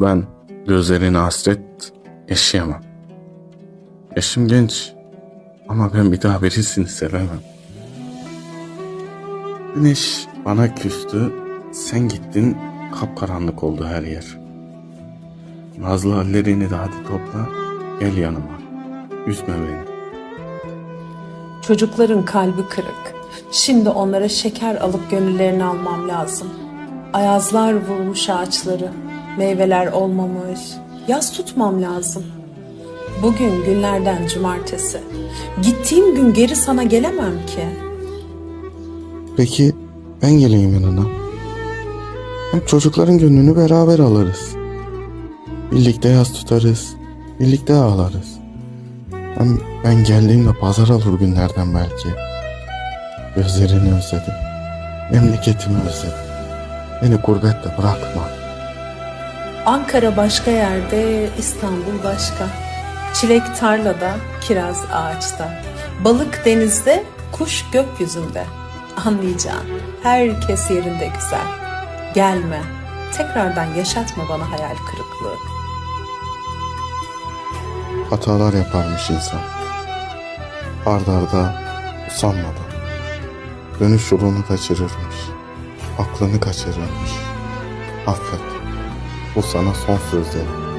Ben gözlerine hasret yaşayamam. Yaşım genç ama ben bir daha birisini sevemem. Güneş bana küstü, sen gittin kapkaranlık oldu her yer. Nazlı hallerini de hadi topla, gel yanıma, üzme beni. Çocukların kalbi kırık. Şimdi onlara şeker alıp gönüllerini almam lazım. Ayazlar vurmuş ağaçları. Meyveler olmamış. Yaz tutmam lazım. Bugün günlerden cumartesi. Gittiğim gün geri sana gelemem ki. Peki ben geleyim yanına. Hem çocukların gönlünü beraber alırız. Birlikte yaz tutarız. Birlikte ağlarız. Hem ben geldiğimde pazar olur günlerden belki. Gözlerini özledim. Memleketimi özledim. Beni gurbette bırakma. Ankara başka yerde, İstanbul başka. Çilek tarlada, kiraz ağaçta. Balık denizde, kuş gökyüzünde. Anlayacağın herkes yerinde güzel. Gelme, tekrardan yaşatma bana hayal kırıklığı. Hatalar yaparmış insan. Arda arda usanmadan. Dönüş yolunu kaçırırmış. Aklını kaçırırmış. Affet. Bu sana son sözlerim.